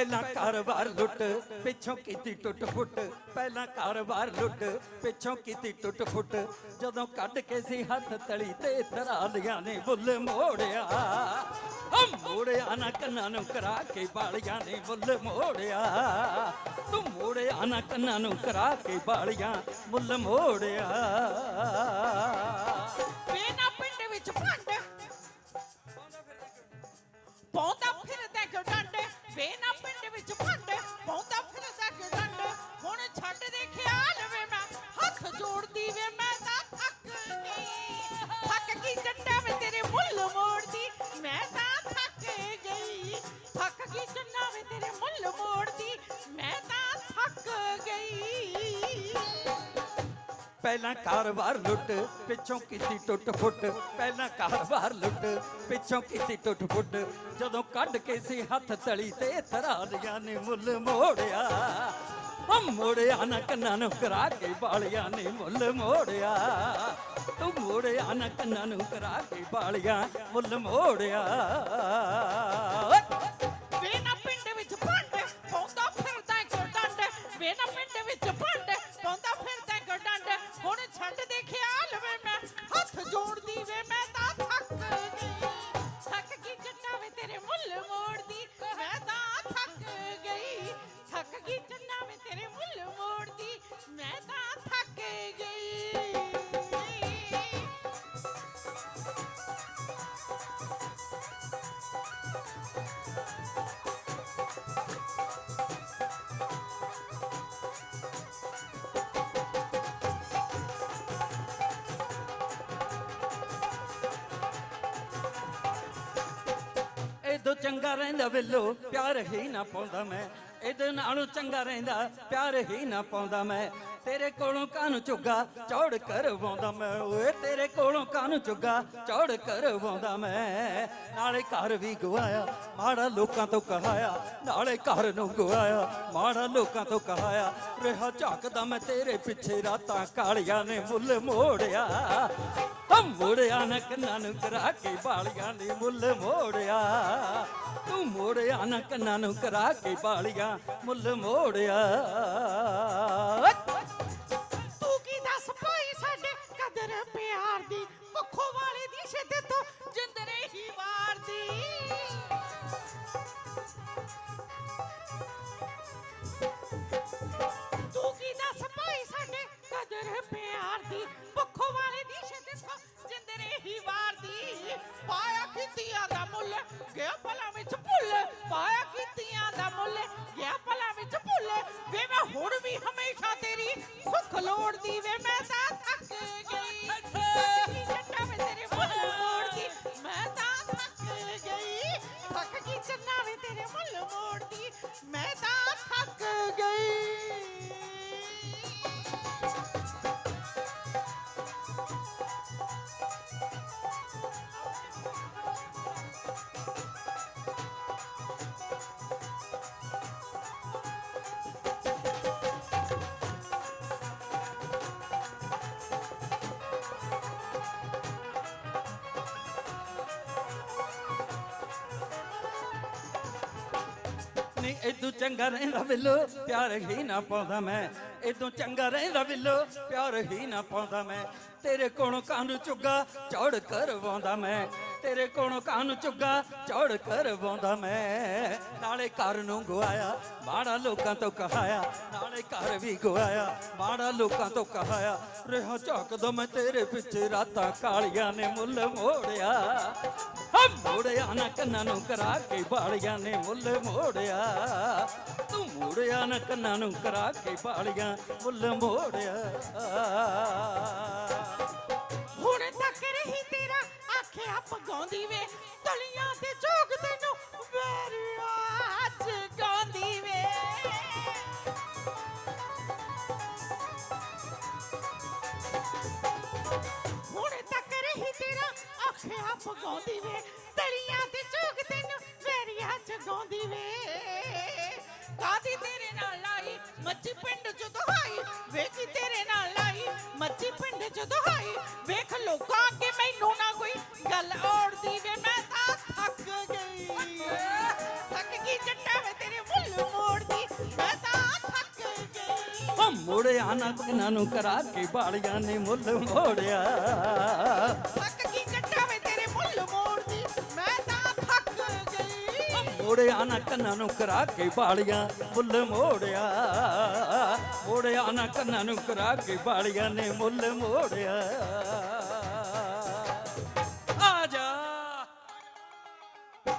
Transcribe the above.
ਪਹਿਲਾਂ ਕਾਰੋਬਾਰ ਲੁੱਟ, ਪਿੱਛੋਂ ਕੀਤੀ ਟੁੱਟ ਫੁੱਟ ਪਹਿਲਾਂ ਕਾਰੋਬਾਰ ਲੁੱਟ, ਪਿੱਛੋਂ ਕੀਤੀ ਟੁੱਟ ਫੁੱਟ ਜਦੋਂ ਕੱਢ ਕੇ ਸੀ ਹੱਥ ਤਲੀ ਤੇ ਧਰਾਲੀਆਂ ਨੇ ਬੁੱਲ ਮੋੜਿਆ। ਓ ਮੋੜਿਆ ਨਾ ਕੰਨਾਂ ਨੂੰ ਕਰਾ ਕੇ ਬਾਲੀਆਂ ਨੇ ਬੁੱਲ ਮੋੜਿਆ। ਤੂੰ ਮੋੜਿਆ ਨਾ ਕੰਨਾਂ ਨੂੰ ਕਰਾ ਕੇ ਬਾਲੀਆਂ, ਬੁੱਲ ਮੋੜਿਆ। ਵੇ ਨਾ ਪਿੰਡ ਵਿੱਚ ਪਹਿਲਾਂ ਕਾਰੋਬਾਰ ਲੁੱਟ, ਪਿੱਛੋਂ ਕੀਤੀ ਟੁੱਟ ਫੁੱਟ। ਪਹਿਲਾਂ ਕਾਰੋਬਾਰ ਲੁੱਟ, ਪਿੱਛੋਂ ਕੀਤੀ ਟੁੱਟ ਫੁੱਟ। ਜਦੋਂ ਕੱਢ ਕੇ ਸੀ ਹੱਥ ਤਲੀ ਤੇ ਧਰਾਲੀਆਂ ਨੇ ਮੁੱਲ ਮੋੜਿਆ। ਓ ਮੋੜਿਆ ਨਾ ਕੰਨਾਂ ਨੂੰ ਕਰਾ ਕੇ ਬਾਲੀਆਂ ਨੇ ਮੁੱਲ ਮੋੜਿਆ। ਤੂੰ ਮੋੜਿਆ ਨਾ ਕੰਨਾਂ ਨੂੰ ਕਰਾ ਕੇ ਬਾਲੀਆਂ ਮੁੱਲ ਮੋੜਿਆ। ਚੰਗਾ ਰਹਿੰਦਾ ਬਿੱਲੋ ਪਿਆਰ ਹੀ ਨਾ ਪਾਉਂਦਾ ਮੈਂ। ਇਹਦੇ ਨਾਲੋਂ ਚੰਗਾ ਰਹਿੰਦਾ, ਪਿਆਰ ਹੀ ਨਾ ਪਾਉਂਦਾ ਮੈਂ। ਤੇਰੇ ਕੋਲੋਂ ਕਾਨੂੰ ਚੁੱਗਾ ਚੌੜ ਕਰਵਾਉਂਦਾ ਮੈਂ। ਓਏ, ਤੇਰੇ ਕੋਲੋਂ ਕਾਨੂੰ ਚੁੱਗਾ ਚੌੜ ਕਰਵਾਉਂਦਾ ਮੈਂ। ਨਾਲੇ ਘਰ ਵੀ ਗਵਾਇਆ, ਮਾੜਾ ਲੋਕਾਂ ਤੋਂ ਕਹਾਇਆ। ਨਾਲੇ ਘਰ ਨੂੰ ਗਵਾਇਆ, ਮਾੜਾ ਲੋਕਾਂ ਤੋਂ ਕਹਾਇਆ। ਰਿਹਾ ਝਾਕਦਾ ਮੈਂ ਤੇਰੇ ਪਿੱਛੇ ਰਾਤਾਂ ਕਾਲੀਆਂ ਨੇ ਮੁੱਲ ਮੋੜਿਆ। ਮੋੜਿਆ ਨਾ ਕੰਨਾਂ ਨੂੰ ਕਰਾ ਕੇ ਬਾਲੀਆਂ ਨੇ ਮੁੱਲ ਮੋੜਿਆ। ਤੂੰ ਮੋੜਿਆ ਨਾ ਕੰਨਾਂ ਨੂੰ ਕਰਾ ਕੇ ਬਾਲੀਆਂ ਮੁੱਲ ਮੋੜਿਆ। ਤੂੰ ਕੀ ਦੱਸ ਭਾਈ ਸਾਡੇ ਕਦਰ ਪਿਆਰ ਦੀ? ਮੁੱਖੋਂ ਵਾਲੇ ਦੀ ਸ਼ਿੱਦਤ ਸੁੱਖ ਲੋੜਦੀ ਵੇ ਮੈਂ ਤਾਂ ਥੱਕ ਗਈ। ਥੱਕੀ ਜੱਟਾ ਵੇ ਤੇਰੇ ਮੁੱਲ ਮੋੜਦੀ। ਮੈਂ ਤਾਂ ਥੱਕ ਗਈ। ਥੱਕ ਗਈ ਚੰਨਾ ਵੇ ਤੇਰੇ ਮੁੱਲ ਮੋੜਦੀ। ਮੈਂ ਤਾਂ ਥੱਕ ਗਈ। ਨਹੀਂ ਇਦੋਂ ਚੰਗਾ ਰਹਿੰਦਾ ਬਿੱਲੋ, ਪਿਆਰ ਹੀ ਨਾ ਪਾਉਂਦਾ ਮੈਂ। ਇਦੋਂ ਚੰਗਾ ਰਹਿੰਦਾ ਬਿੱਲੋ, ਪਿਆਰ ਹੀ ਨਾ ਪਾਉਂਦਾ ਮੈਂ। ਤੇਰੇ ਕੋਲੋਂ ਕਾਨੂੰ ਚੁੱਗਾ, ਚੌੜ ਕਰਵਾਉਂਦਾ ਮੈਂ। ਤੇਰੇ ਕੋਲੋਂ ਕਾਨੂੰ ਚੁੱਗਾ, ਚੌੜ ਕਰਵਾਉਂਦਾ ਮੈਂ। ਨਾਲੇ ਘਰ ਨੂੰ ਗਵਾਇਆ ਬਾੜਾ ਲੋਕਾਂ ਤੋਂ ਕਹਾਇਆ। ਨਾਲੇ ਘਰ ਵੀ ਗਵਾਇਆ, ਮਾੜਾ ਲੋਕਾਂ ਤੋਂ ਕਹਾਇਆ। ਰਿਹਾ ਝਾਕਦਾ ਮੈਂ ਤੇਰੇ ਪਿੱਛੇ, ਰਾਤਾਂ ਕਾਲੀਆਂ ਨੇ ਮੁੱਲ ਮੋੜਿਆ। ਮੋੜਿਆ ਨਾ ਕੰਨਾਂ ਨੂੰ ਕਰਾ ਕੇ ਬਾਲੀਆਂ ਨੇ ਮੁੱਲ ਮੋੜਿਆ। ਤੂੰ ਮੋੜਿਆ ਨਾ ਕੰਨਾਂ ਨੂੰ ਕਰਾ ਕੇ ਬਾਲੀਆਂ ਮੁੱਲ ਮੋੜਿਆ। ਪਗਾਉਂਦੀ ਵੇ ਤਲੀਆਂ ਤੇ ਝੋਕ ਤੈਨੂੰ ਮੇਰੀ ਆਜ ਗਾਉਂਦੀ ਵੇ। ਕਾਦੀ ਤੇਰੇ ਨਾਲ ਲਾਈ ਮੱਛੀ ਪਿੰਡ ਚ ਦੁਹਾਈ ਵੇਖੀ ਤੇਰੇ ਨਾਲ ਲਾਈ ਮੱਛੀ ਪਿੰਡ ਚ ਦੁਹਾਈ ਵੇਖ ਲੋਕਾਂ ਅੱਗੇ ਮੈਨੂੰ ਨਾ ਕੋਈ ਗੱਲ ਔੜਦੀ ਵੇ। ਮੈਂ ਤਾਂ ਥੱਕ ਗਈ। ਥੱਕ ਗਈ ਜੱਟਾ ਵੇ ਤੇਰੇ ਮੁੱਲ ਮੋੜਦੀ। ਮੈਂ ਤਾਂ ਥੱਕ ਗਈ। ਮੋੜਿਆ ਨਾ ਕੰਨਾਂ ਨੂੰ ਕਰਾ ਕੇ ਬਾਲੀਆਂ ਨੇ ਮੁੱਲ ਮੋੜਿਆ। ਥੱਕ ਗਈ ਮੋੜਿਆ ਨਾ ਕੰਨਾਂ ਨੂੰ ਕਰਾ ਕੇ ਬਾਲੀਆਂ, ਮੁੱਲ ਮੋੜਿਆ। ਮੋੜਿਆ ਨਾ ਕੰਨਾਂ ਨੂੰ ਕਰਾ ਕੇ ਬਾਲੀਆਂ ਨੇ ਮੁੱਲ ਮੋੜਿਆ।